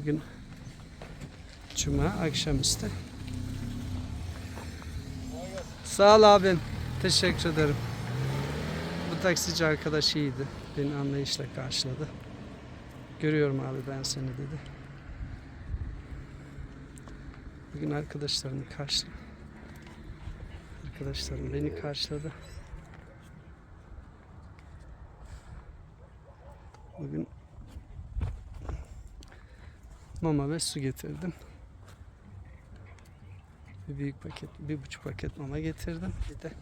Bugün Cuma akşamüstü. Sağ ol abim. Teşekkür ederim. Bu taksici arkadaş iyiydi. Beni anlayışla karşıladı. Görüyorum abi ben seni dedi. Bugün arkadaşlarını karşıladı. Arkadaşlarım beni karşıladı. Bugün mama ve su getirdim. Bir büyük paket, bir buçuk paket mama getirdim. Bir de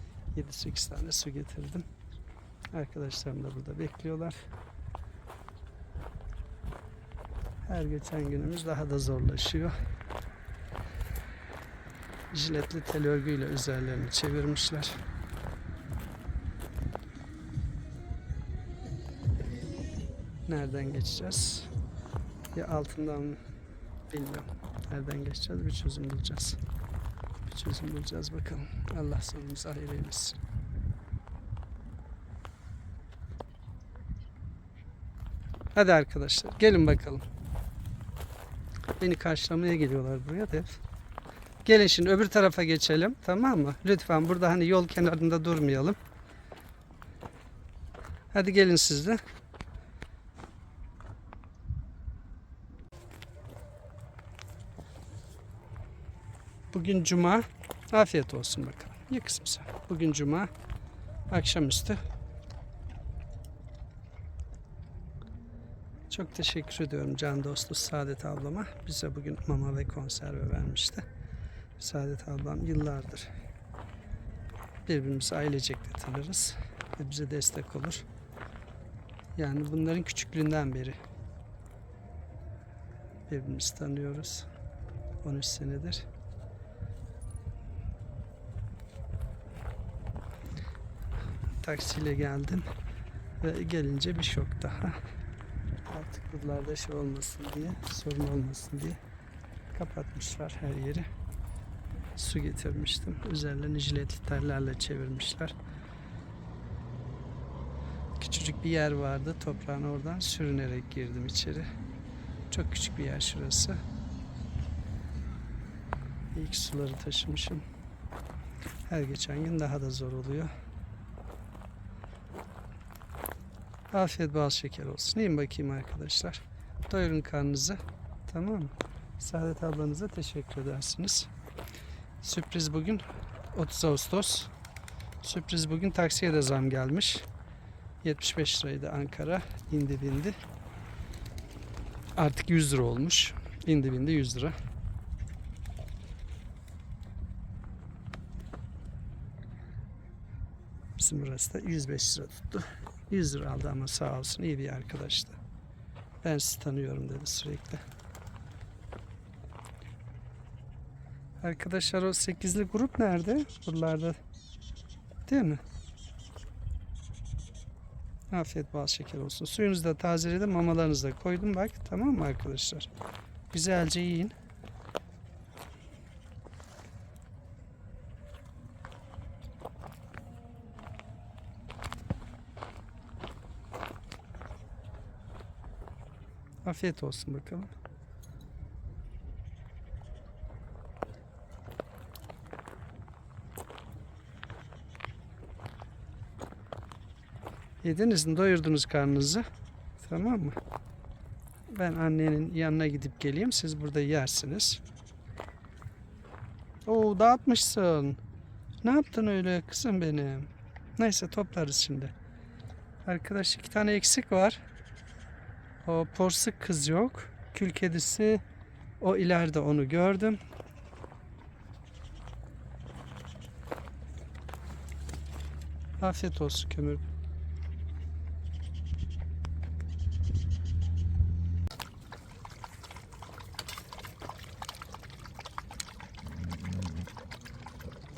7-8 tane su getirdim. Arkadaşlarım da burada bekliyorlar. Her geçen günümüz daha da zorlaşıyor. Jiletli tel örgüyle üzerlerini çevirmişler. Nereden geçeceğiz? Ya altından? Bilmiyorum. Nereden geçeceğiz? Bir çözüm bulacağız. Bir çözüm bulacağız bakalım. Allah sonumuzu hayır eylesin. Hadi arkadaşlar gelin bakalım. Beni karşılamaya geliyorlar buraya da. Gelin şimdi öbür tarafa geçelim tamam mı? Lütfen burada hani yol kenarında durmayalım. Hadi gelin siz de. Bugün cuma. Afiyet olsun bakalım. Ye kızım sen. Bugün cuma. Akşamüstü. Çok teşekkür ediyorum can dostu Saadet ablama. Bize bugün mama ve konserve vermişti. Saadet ablam yıllardır birbirimizi ailecek de tanırız ve bize destek olur. Yani bunların küçüklüğünden beri birbirimizi tanıyoruz. 13 senedir. Taksiyle geldim ve gelince bir şok daha. Artık buralarda şey olmasın diye, sorun olmasın diye kapatmışlar her yeri. Su getirmiştim. Üzerlerini jiletli tellerle çevirmişler. Küçücük bir yer vardı. Toprağın oradan sürünerek girdim içeri. Çok küçük bir yer şurası. İlk suları taşımışım. Her geçen gün daha da zor oluyor. Afiyet bal şeker olsun. Yiyin bakayım arkadaşlar. Doyurun karnınızı. Tamam mı? Saadet ablanıza teşekkür edersiniz. Sürpriz bugün 30 Ağustos. Sürpriz bugün taksiye de zam gelmiş. 75 liraydı Ankara. İndi bindi. Artık 100 lira olmuş. İndi bindi 100 lira. Bizim burası da 105 lira tuttu. 100 lira aldı ama sağ olsun iyi bir arkadaştı. Ben sizi tanıyorum dedi sürekli. Arkadaşlar o 8'li grup nerede? Buralarda. Değil mi? Afiyet bal şeker olsun. Suyunuzu da tazeledim, mamalarınızı da koydum bak. Tamam mı arkadaşlar? Güzelce yiyin. Afiyet olsun bakalım. Yediniz mi? Doyurdunuz karnınızı. Tamam mı? Ben annenin yanına gidip geleyim. Siz burada yersiniz. Oo dağıtmışsın. Ne yaptın öyle kızım benim? Neyse toplarız şimdi. Arkadaş iki tane eksik var. O porsuk kız yok. Kül kedisi o ileride onu gördüm. Afiyet olsun kömür.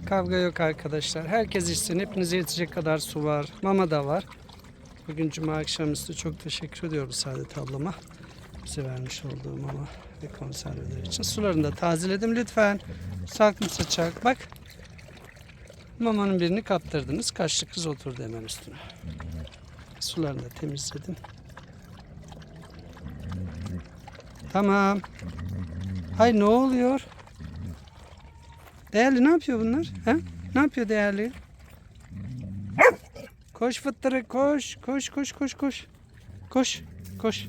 Kavga yok arkadaşlar. Herkes içsin. Hepinize yetecek kadar su var. Mama da var. Bugün cuma akşamüstü çok teşekkür ediyorum Saadet ablama. Bize vermiş olduğu mama ve konserveler için. Sularını da tazeledim lütfen. Salkım saçak. Bak. Mamanın birini kaptırdınız. Kaçlı kız oturdu hemen üstüne. Sularını da temizledim. Tamam. Hay ne oluyor? Değerli ne yapıyor bunlar? He? Ne yapıyor değerli? Koş fıttırı koş. Koş koş koş koş. Koş koş.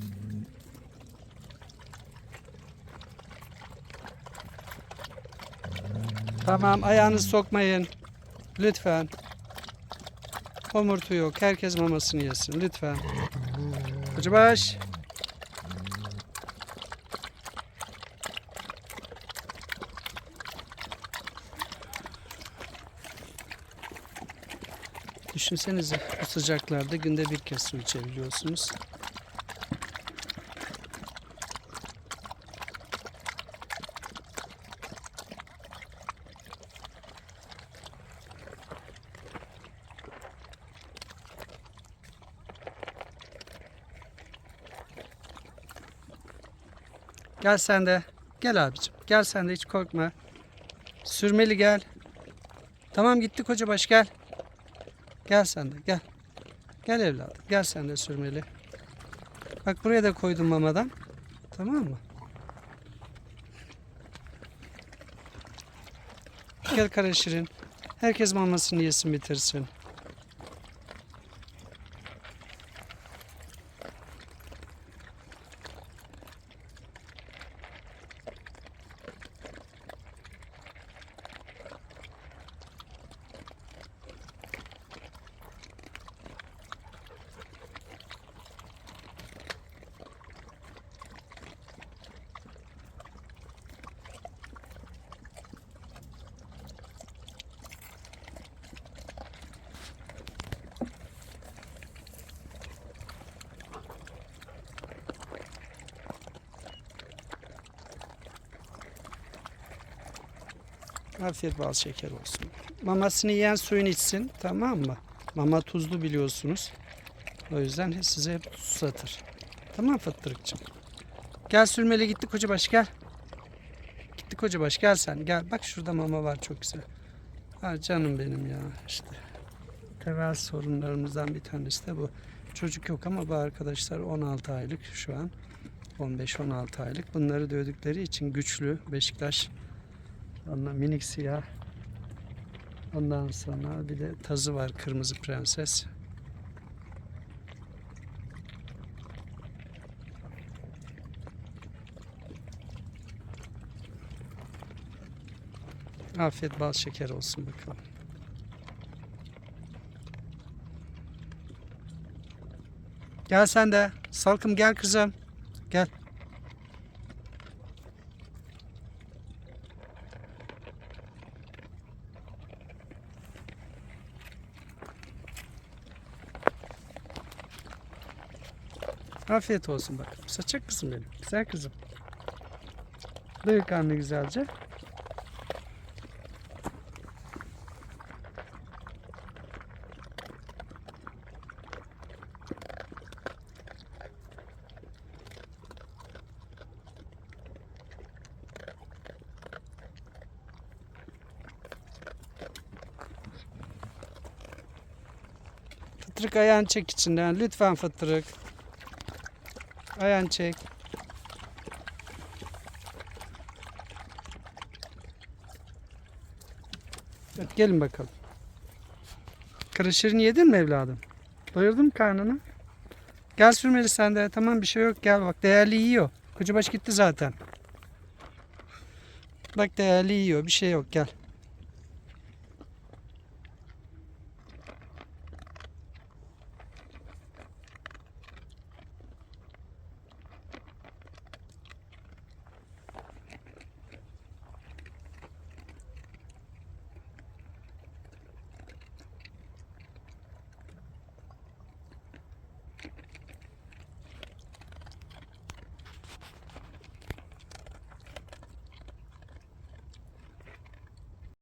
Tamam ayağınızı sokmayın. Lütfen. Homurtu yok. Herkes mamasını yesin. Lütfen. Kocabaş. Düşünsenize bu sıcaklarda günde bir kez su içebiliyorsunuz. Gel sen de. Gel abicim. Gel sen de hiç korkma. Sürmeli gel. Tamam gitti kocabaş gel. Gel sen de gel. Gel evladım. Gel sen de sürmeli. Bak buraya da koydum mamadan. Tamam mı? Gel kara şirin. Herkes mamasını yesin bitirsin. Afiyet bal şeker olsun. Mamasını yiyen suyunu içsin. Tamam mı? Mama tuzlu biliyorsunuz. O yüzden size hep susatır. Tamam fıttırıkçım. Gel sürmeli gitti kocabaş gel. Gitti kocabaş gel sen gel. Bak şurada mama var çok güzel. Ha canım benim ya işte. Temel sorunlarımızdan bir tanesi de bu. Çocuk yok ama bu arkadaşlar 16 aylık şu an. 15-16 aylık. Bunları dövdükleri için güçlü. Beşiktaş Ondan minik siyah. Ondan sonra bir de tazı var kırmızı prenses. Afiyet bal şeker olsun bakalım. Gel sen de. Salkım gel kızım. Gel. Afiyet olsun bakalım. Saçak kızım benim. Güzel kızım. Doyur karnını güzelce. Fıtırık ayağını çek içinden. Lütfen fıtırık. Ayağını çek. Evet, gelin bakalım. Kırışırını yedin mi evladım? Doyurdun mu karnını? Gel sürmeli sen de. Tamam bir şey yok. Gel bak değerli yiyor. Kocabaş gitti zaten. Bak değerli yiyor. Bir şey yok. Gel.